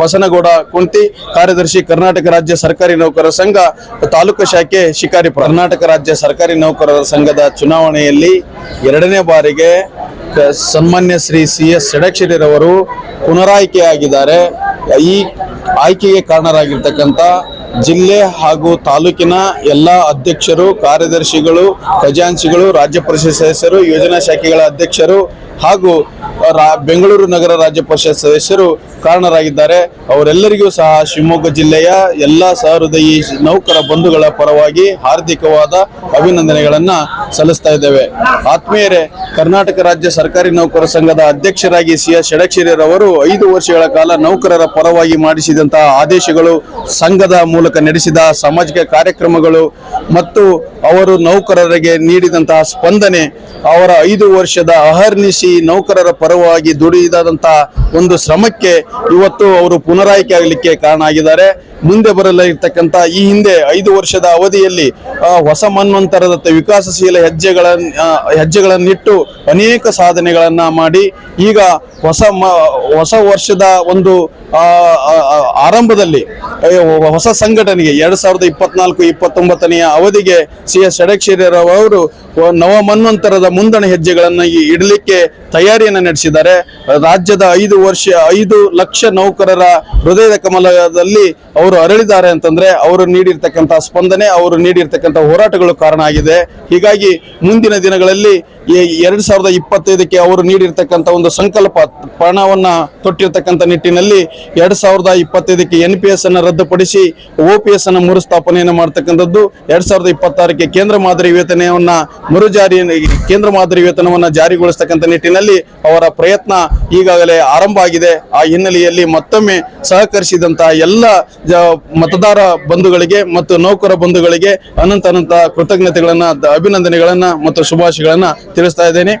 ಬಸನಗೌಡ ಕುಂತಿ, ಕಾರ್ಯದರ್ಶಿ ಕರ್ನಾಟಕ ರಾಜ್ಯ ಸರ್ಕಾರಿ ನೌಕರರ ಸಂಘ, ತಾಲೂಕು ಶಾಖೆ ಶಿಕಾರಿಪುರ. ಕರ್ನಾಟಕ ರಾಜ್ಯ ಸರ್ಕಾರಿ ನೌಕರರ ಸಂಘದ ಚುನಾವಣೆಯಲ್ಲಿ ಎರಡನೇ ಬಾರಿಗೆ ಸನ್ಮಾನ್ಯ ಶ್ರೀ ಸಿ ಎಸ್ ಷಡಕ್ಷರಿರವರು ಪುನರಾಯ್ಕೆಯಾಗಿದ್ದಾರೆ. ಈ ಆಯ್ಕೆಗೆ ಕಾರಣರಾಗಿರ್ತಕ್ಕಂಥ ಜಿಲ್ಲೆ ಹಾಗೂ ತಾಲೂಕಿನ ಎಲ್ಲ ಅಧ್ಯಕ್ಷರು, ಕಾರ್ಯದರ್ಶಿಗಳು, ಖಜಾಂಚಿಗಳು, ರಾಜ್ಯ ಪರಿಷತ್ ಸದಸ್ಯರು, ಯೋಜನಾ ಶಾಖೆಗಳ ಅಧ್ಯಕ್ಷರು ಹಾಗೂ ಬೆಂಗಳೂರು ನಗರ ರಾಜ್ಯ ಪರಿಷತ್ ಸದಸ್ಯರು ಕಾರಣರಾಗಿದ್ದಾರೆ. ಅವರೆಲ್ಲರಿಗೂ ಸಹ ಶಿವಮೊಗ್ಗ ಜಿಲ್ಲೆಯ ಎಲ್ಲ ಸಹೃದಯಿ ನೌಕರ ಬಂಧುಗಳ ಪರವಾಗಿ ಹಾರ್ದಿಕವಾದ ಅಭಿನಂದನೆಗಳನ್ನ ಸಲ್ಲಿಸ್ತಾ ಇದ್ದೇವೆ. ಆತ್ಮೀಯರೇ, ಕರ್ನಾಟಕ ರಾಜ್ಯ ಸರ್ಕಾರಿ ನೌಕರ ಸಂಘದ ಅಧ್ಯಕ್ಷರಾಗಿ ಸಿ ಎಸ್ ಷಡಕ್ಷರಿರವರು ಐದು ವರ್ಷಗಳ ಕಾಲ ನೌಕರರ ಪರವಾಗಿ ಮಾಡಿಸಿದಂತಹ ಆದೇಶಗಳು ಸಂಘದ ಮೂಲಕ ನಡೆಸಿದ ಸಾಮಾಜಿಕ ಕಾರ್ಯಕ್ರಮಗಳು ಮತ್ತು ಅವರು ನೌಕರರಿಗೆ ನೀಡಿದಂತಹ ಸ್ಪಂದನೆ, ಅವರ ಐದು ವರ್ಷದ ಅಹರ್ನಿಶಿ ನೌಕರರ ಪರವಾಗಿ ದುಡಿದಾದಂಥ ಒಂದು ಶ್ರಮಕ್ಕೆ ಇವತ್ತು ಅವರು ಪುನರಾಯ್ಕೆ ಆಗಲಿಕ್ಕೆ ಕಾರಣ ಆಗಿದ್ದಾರೆ. ಮುಂದೆ ಬರಲಿರ್ತಕ್ಕಂಥ ಈ ಹಿಂದೆ ಐದು ವರ್ಷದ ಅವಧಿಯಲ್ಲಿ ಹೊಸ ಮನ್ವಂತರದತ್ತ ವಿಕಾಸಶೀಲ ಹೆಜ್ಜೆಗಳನ್ನ ಹೆಜ್ಜೆಗಳನ್ನಿಟ್ಟು ಅನೇಕ ಸಾಧನೆಗಳನ್ನ ಮಾಡಿ ಈಗ ಹೊಸ ಹೊಸ ವರ್ಷದ ಒಂದು ಆರಂಭದಲ್ಲಿ ಹೊಸ ಸಂಘಟನೆಗೆ ಎರಡ್ ಸಾವಿರದ ಇಪ್ಪತ್ನಾಲ್ಕು, ಇಪ್ಪತ್ತೊಂಬತ್ತನೆಯ ಅವಧಿಗೆ ಸಿ ಎಸ್ ಷಡಕ್ಷರಿರವರು ನವ ನವಮನ್ವಂತರದ ಮುಂದಣ ಹೆಜ್ಜೆಗಳನ್ನು ಇಡಲಿಕ್ಕೆ ತಯಾರಿಯನ್ನು ನಡೆಸಿದ್ದಾರೆ. ರಾಜ್ಯದ ಐದು ವರ್ಷ, ಐದು ಲಕ್ಷ ನೌಕರರ ಹೃದಯದ ಕಮಲದಲ್ಲಿ ಅವರು ಅರಳಿದ್ದಾರೆ ಅಂತಂದ್ರೆ ಅವರು ನೀಡಿರ್ತಕ್ಕಂಥ ಸ್ಪಂದನೆ, ಅವರು ನೀಡಿರ್ತಕ್ಕಂಥ ಹೋರಾಟಗಳು ಕಾರಣ ಆಗಿದೆ. ಹೀಗಾಗಿ ಮುಂದಿನ ದಿನಗಳಲ್ಲಿ ಎರಡ್ ಸಾವಿರದ ಇಪ್ಪತ್ತೈದಕ್ಕೆ ಅವರು ನೀಡಿರ್ತಕ್ಕಂಥ ಒಂದು ಸಂಕಲ್ಪ, ಪಣವನ್ನ ತೊಟ್ಟಿರ್ತಕ್ಕಂಥ ನಿಟ್ಟಿನಲ್ಲಿ ಎರಡ್ ಸಾವಿರದ ಇಪ್ಪತ್ತೈದಕ್ಕೆ ಎನ್ ಪಿ ಎಸ್ ಅನ್ನು ರದ್ದುಪಡಿಸಿ ಒ ಪಿ ಎಸ್ ಅನ್ನು ಮರುಸ್ಥಾಪನೆಯನ್ನು ಮಾಡ್ತಕ್ಕಂಥದ್ದು, ಎರಡ್ ಸಾವಿರದ ಇಪ್ಪತ್ತಾರಕ್ಕೆ ಕೇಂದ್ರ ಮಾದರಿ ವೇತನವನ್ನ ಮರುಜಾರಿ ಕೇಂದ್ರ ಮಾದರಿ ವೇತನವನ್ನ ಜಾರಿಗೊಳಿಸ್ತಕ್ಕಂಥ ನಿಟ್ಟಿನಲ್ಲಿ ಅವರ ಪ್ರಯತ್ನ ಈಗಾಗಲೇ ಆರಂಭ ಆಗಿದೆ. ಆ ಹಿನ್ನೆಲೆಯಲ್ಲಿ ಮತ್ತೊಮ್ಮೆ ಸಹಕರಿಸಿದಂತಹ ಎಲ್ಲ ಮತದಾರ ಬಂಧುಗಳಿಗೆ ಮತ್ತು ನೌಕರ ಬಂಧುಗಳಿಗೆ ಅನಂತ ಅನಂತ ಕೃತಜ್ಞತೆಗಳನ್ನ, ಅಭಿನಂದನೆಗಳನ್ನ ಮತ್ತು ಶುಭಾಶಯಗಳನ್ನ ತಿಳಿಸ್ತಾ ಇದ್ದೇನೆ.